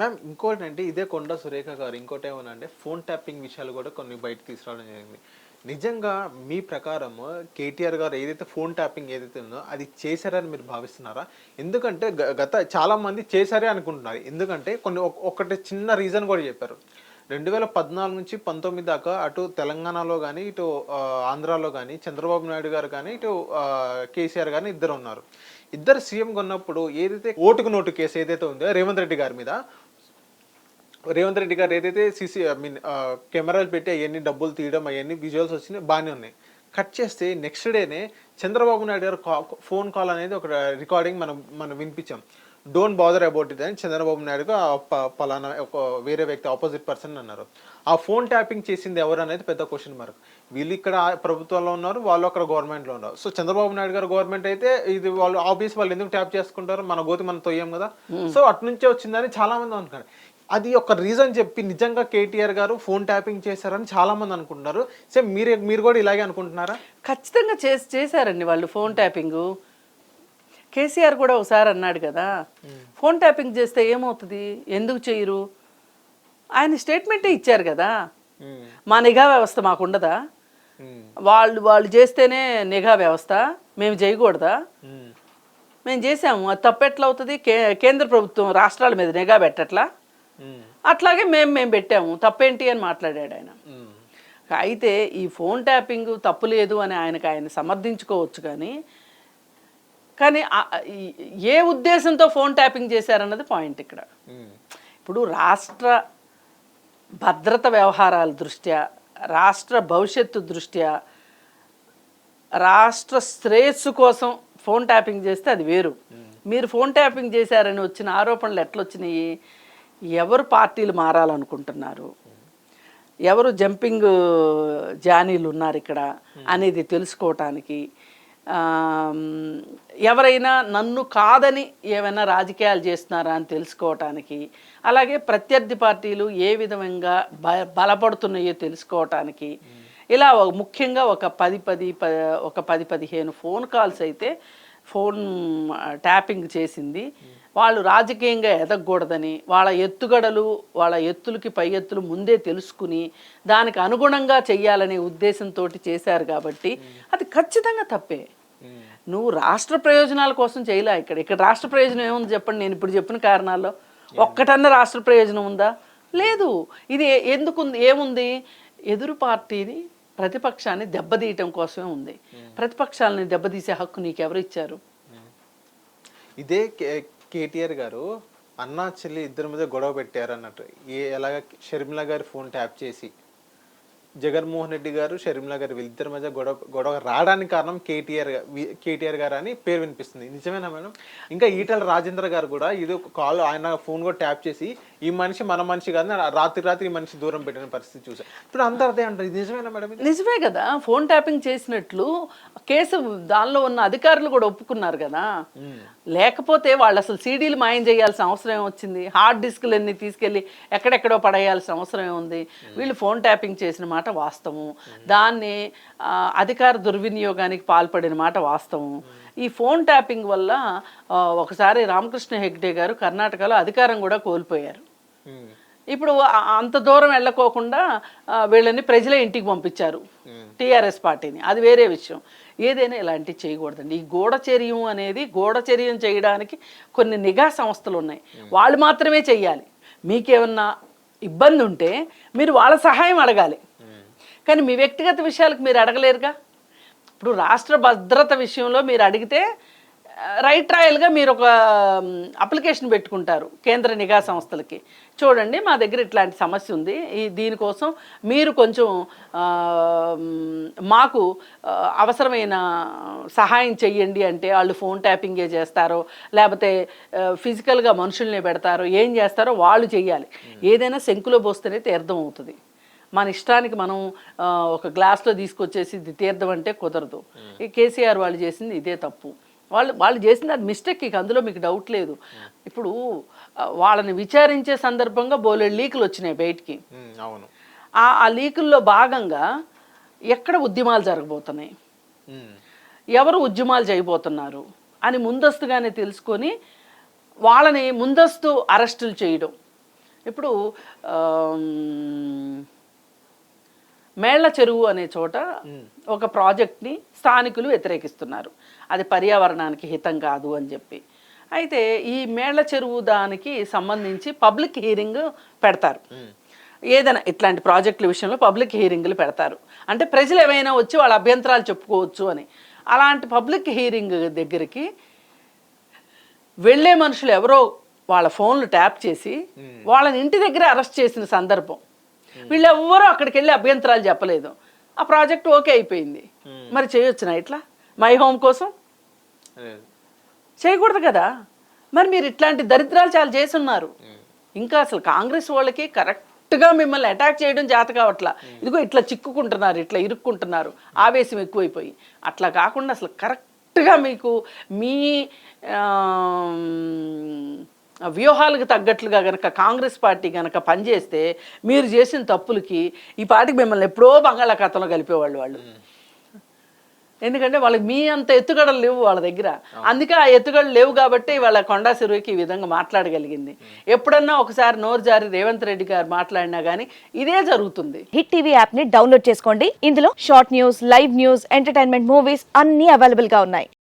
Ma'am ఇంకోటి అంటే ఇదే కొండ సురేఖ గారు ఇంకోటి ఏమన్నా అంటే ఫోన్ ట్యాపింగ్ విషయాలు కూడా కొన్ని బయట తీసుకురావడం జరిగింది. నిజంగా మీ ప్రకారం కేటీఆర్ గారు ఏదైతే ఫోన్ ట్యాపింగ్ ఏదైతే ఉందో అది చేశారని మీరు భావిస్తున్నారా? ఎందుకంటే గ- గత చాలామంది చేశారే అనుకుంటున్నారు. ఎందుకంటే కొన్ని ఒకటి చిన్న రీజన్ కూడా చెప్పారు. రెండు వేల పద్నాలుగు నుంచి పంతొమ్మిది దాకా అటు తెలంగాణలో కానీ ఇటు ఆంధ్రాలో కానీ చంద్రబాబు నాయుడు గారు కానీ ఇటు కేసీఆర్ కానీ ఇద్దరు ఉన్నారు. ఇద్దరు సీఎంగా ఉన్నప్పుడు ఏదైతే ఓటుకు నోటు కేసు ఏదైతే ఉందో రేవంత్ రెడ్డి గారి మీద రేవంత్ రెడ్డి గారు ఏదైతే సీసీ ఐ మీన్ కెమెరాలు పెట్టి అవన్నీ డబ్బులు తీయడం అవన్నీ విజువల్స్ వచ్చినాయి బాగానే ఉన్నాయి. కట్ చేస్తే నెక్స్ట్ డేనే చంద్రబాబు నాయుడు గారు ఫోన్ కాల్ అనేది ఒక రికార్డింగ్ మనం మనం వినిపించాం. డోంట్ బాదర్ అబౌట్ ఇట్ అని చంద్రబాబు నాయుడు పలానా ఒక వేరే వ్యక్తి ఆపోజిట్ పర్సన్ అన్నారు. ఆ ఫోన్ ట్యాపింగ్ చేసింది ఎవరు అనేది పెద్ద క్వశ్చన్ మార్క్ వీళ్ళు ఇక్కడ ప్రభుత్వంలో ఉన్నారు వాళ్ళు అక్కడ గవర్నమెంట్లో ఉన్నారు. సో చంద్రబాబు నాయుడు గారు గవర్నమెంట్ అయితే ఇది వాళ్ళు ఆబ్వియస్ వాళ్ళు ఎందుకు ట్యాప్ చేసుకుంటారు? మన గోతి మనం తొయ్యం కదా. సో అటు నుంచే వచ్చిందని చాలా మంది అనుకున్నారు. అది ఒక రీజన్ చెప్పి నిజంగా కేటీఆర్ గారు ఫోన్ ట్యాపింగ్ చేశారని చాలా మంది అనుకుంటున్నారు. సేమ్ మీరు మీరు కూడా ఇలాగే అనుకుంటున్నారా? ఖచ్చితంగా చేసి చేశారండి వాళ్ళు ఫోన్ ట్యాపింగ్ కేసీఆర్ కూడా ఒకసారి అన్నాడు కదా ఫోన్ ట్యాపింగ్ చేస్తే ఏమవుతుంది? ఎందుకు చేయరు? ఆయన స్టేట్మెంటే ఇచ్చారు కదా. మా నిఘా వ్యవస్థ మాకు ఉండదా వాళ్ళు వాళ్ళు చేస్తేనే నిఘా వ్యవస్థ మేము చేయకూడదా? మేము చేసాము అది తప్పెట్లా అవుతుంది? కే కేంద్ర ప్రభుత్వం రాష్ట్రాల మీద నిఘా పెట్టట్లా? అట్లాగే మేము మేము పెట్టాము. తప్పేంటి అని మాట్లాడాడు ఆయన. అయితే ఈ ఫోన్ ట్యాపింగ్ తప్పు లేదు అని ఆయనకు ఆయన సమర్థించుకోవచ్చు కానీ కానీ ఏ ఉద్దేశంతో ఫోన్ ట్యాపింగ్ చేశారన్నది పాయింట్ ఇక్కడ. ఇప్పుడు రాష్ట్ర భద్రత వ్యవహారాల దృష్ట్యా రాష్ట్ర భవిష్యత్తు దృష్ట్యా రాష్ట్ర శ్రేయస్సు కోసం ఫోన్ ట్యాపింగ్ చేస్తే అది వేరు. మీరు ఫోన్ ట్యాపింగ్ చేశారని వచ్చిన ఆరోపణలు ఎట్లొచ్చినాయి? ఎవరు పార్టీలు మారాలనుకుంటున్నారు? ఎవరు జంపింగ్ జానీలు ఉన్నారు ఇక్కడ అనేది తెలుసుకోవటానికి ఎవరైనా నన్ను కాదని ఏమైనా రాజకీయాలు చేస్తున్నారా అని తెలుసుకోవటానికి అలాగే ప్రత్యర్థి పార్టీలు ఏ విధంగా బ బలపడుతున్నాయో తెలుసుకోవటానికి ఇలా ఒక- ముఖ్యంగా ఒక పది పది ఒక పది పదిహేను ఫోన్ కాల్స్ అయితే ఫోన్ ట్యాపింగ్ చేసింది. వాళ్ళు రాజకీయంగా ఎదగకూడదని వాళ్ళ ఎత్తుగడలు వాళ్ళ ఎత్తులకి పై ఎత్తులు ముందే తెలుసుకుని దానికి అనుగుణంగా చెయ్యాలనే ఉద్దేశంతో చేశారు కాబట్టి అది ఖచ్చితంగా తప్పే. నువ్వు రాష్ట్ర ప్రయోజనాల కోసం చేయలే ఇక్కడ. ఇక్కడ రాష్ట్ర ప్రయోజనం ఏముంది చెప్పండి? నేను ఇప్పుడు చెప్పిన కారణాల్లో ఒక్కటన్నా రాష్ట్ర ప్రయోజనం ఉందా? లేదు. ఇది ఎందుకు ఏముంది? ఎదురు పార్టీని ప్రతిపక్షాన్ని దెబ్బతీయటం కోసమే ఉంది. ప్రతిపక్షాలని దెబ్బతీసే హక్కు నీకు ఎవరు ఇచ్చారు ఇదే కేటీఆర్ గారు అన్నా చెల్లి ఇద్దరి మీద గొడవ పెట్టారు అన్నట్టు. ఏ ఎలాగ షర్మిల గారి ఫోన్ ట్యాప్ చేసి. జగన్మోహన్ రెడ్డి గారు షర్మిల గారు వీళ్ళిద్దరి మధ్య గొడవ గొడవ రావడానికి కారణం కేటీఆర్ కేటీఆర్ గారు అని పేరు వినిపిస్తుంది. నిజమేనా మేడం? ఇంకా ఈటల రాజేంద్ర గారు కూడా ఇది ఒక కాల్ ఆయన ఫోన్ కూడా ట్యాప్ చేసి ఈ మనిషి మన మనిషి కాదు రాత్రి రాత్రి ఈ మనిషి దూరం పెట్టిన పరిస్థితి చూసాం ఇప్పుడు అందరు అదే అంటారు ఇది నిజమేనా మేడం? నిజమే కదా. ఫోన్ ట్యాపింగ్ చేసినట్లు కేసు దానిలో ఉన్న అధికారులు కూడా ఒప్పుకున్నారు కదా. లేకపోతే వాళ్ళు అసలు సీడీలు మాయం చేయాల్సిన అవసరం ఏమొచ్చింది? హార్డ్ డిస్క్లు అన్ని తీసుకెళ్ళి ఎక్కడెక్కడో పడేయాల్సిన అవసరం ఏముంది? వీళ్ళు ఫోన్ ట్యాపింగ్ చేసిన మాట వాస్తవం దాన్ని అధికార దుర్వినియోగానికి పాల్పడిన మాట వాస్తవం ఈ ఫోన్ ట్యాపింగ్ వల్ల ఒకసారి రామకృష్ణ హెగ్డే గారు కర్ణాటకలో అధికారం కూడా కోల్పోయారు. ఇప్పుడు అంత దూరం వెళ్ళకోకుండా వీళ్ళని ప్రజలే ఇంటికి పంపించారు. టీఆర్ఎస్ పార్టీని. అది వేరే విషయం. ఏదైనా ఇలాంటివి చేయకూడదండి. ఈ గూఢచర్యం అనేది గూఢచర్యం చేయడానికి కొన్ని నిఘా సంస్థలు ఉన్నాయి. వాళ్ళు మాత్రమే చెయ్యాలి. మీకేమన్నా ఇబ్బంది ఉంటే మీరు వాళ్ళ సహాయం అడగాలి. కానీ మీ వ్యక్తిగత విషయాలకు మీరు అడగలేరుగా? ఇప్పుడు రాష్ట్ర భద్రత విషయంలో మీరు అడిగితే రైట్ ట్రయల్గా మీరు ఒక అప్లికేషన్ పెట్టుకుంటారు కేంద్ర నిఘా సంస్థలకి. చూడండి మా దగ్గర ఇట్లాంటి సమస్య ఉంది. ఈ దీనికోసం మీరు కొంచెం మాకు అవసరమైన సహాయం చెయ్యండి అంటే వాళ్ళు ఫోన్ ట్యాపింగే చేస్తారో లేకపోతే ఫిజికల్గా మనుషుల్ని పెడతారో ఏం చేస్తారో వాళ్ళు చెయ్యాలి. ఏదైనా శంకులో పోస్తేనే తీర్థం అవుతుంది. మన ఇష్టానికి మనం ఒక గ్లాస్లో తీసుకొచ్చేసి ఇది తీర్థం అంటే కుదరదు. ఈ కేసీఆర్ వాళ్ళు చేసింది ఇదే తప్పు. వాళ్ళు వాళ్ళు చేసింది అది మిస్టేక్ ఇక అందులో మీకు డౌట్ లేదు. ఇప్పుడు వాళ్ళని విచారించే సందర్భంగా బోలెడు లీకులు వచ్చినాయి బయటికి. అవును. ఆ ఆ లీకుల్లో భాగంగా ఎక్కడ ఉద్యమాలు జరగబోతున్నాయి. ఎవరు ఉద్యమాలు చేయబోతున్నారు? అని ముందస్తుగానే తెలుసుకొని వాళ్ళని ముందస్తు అరెస్టులు చేయడం. ఇప్పుడు మేళ్ళ చెరువు అనే చోట ఒక ప్రాజెక్ట్ని స్థానికులు వ్యతిరేకిస్తున్నారు. అది పర్యావరణానికి హితం కాదు అని చెప్పి. అయితే ఈ మేళ్ళ చెరువు దానికి సంబంధించి పబ్లిక్ హీరింగ్ పెడతారు. ఏదైనా ఇట్లాంటి ప్రాజెక్టుల విషయంలో పబ్లిక్ హీరింగ్లు పెడతారు. అంటే ప్రజలు ఏమైనా వచ్చి వాళ్ళ అభ్యంతరాలు చెప్పుకోవచ్చు అని. అలాంటి పబ్లిక్ హీరింగ్ దగ్గరికి వెళ్ళే మనుషులు ఎవరో వాళ్ళ ఫోన్లు ట్యాప్ చేసి వాళ్ళని ఇంటి దగ్గర అరెస్ట్ చేసిన సందర్భం. వీళ్ళెవ్వరూ అక్కడికి వెళ్ళి అభ్యంతరాలు చెప్పలేదు. ఆ ప్రాజెక్ట్ ఓకే అయిపోయింది. మరి చేయొచ్చునా ఇట్లా? మై హోమ్ కోసం. చేయకూడదు కదా. మరి మీరు ఇట్లాంటి దరిద్రాలు చాలా చేస్తున్నారు. ఇంకా అసలు కాంగ్రెస్ వాళ్ళకి కరెక్ట్గా మిమ్మల్ని అటాక్ చేయడం చేత కావట్లా. ఇదిగో ఇట్లా చిక్కుకుంటున్నారు ఇట్లా ఇరుక్కుంటున్నారు. ఆవేశం ఎక్కువైపోయి. అట్లా కాకుండా అసలు కరెక్ట్గా మీకు మీ వ్యూహాలకు తగ్గట్లుగా గనక కాంగ్రెస్ పార్టీ గనక పనిచేస్తే మీరు చేసిన తప్పులకి ఈ పార్టీకి మిమ్మల్ని ఎప్పుడో బంగాళాఖాతంలో కలిపేవాళ్ళు వాళ్ళు. ఎందుకంటే వాళ్ళకి మీ అంత ఎత్తుగడలు లేవు వాళ్ళ దగ్గర. అందుకే ఆ ఎత్తుగడలు లేవు కాబట్టి వాళ్ళ కొండా సిరువుకి ఈ విధంగా మాట్లాడగలిగింది. ఎప్పుడన్నా ఒకసారి నోరు జారి రేవంత్ రెడ్డి గారు మాట్లాడినా కానీ ఇదే జరుగుతుంది. హిట్ టీవీ యాప్ని డౌన్లోడ్ చేసుకోండి. ఇందులో short news live news entertainment movies అన్ని అవైలబుల్గా ఉన్నాయి.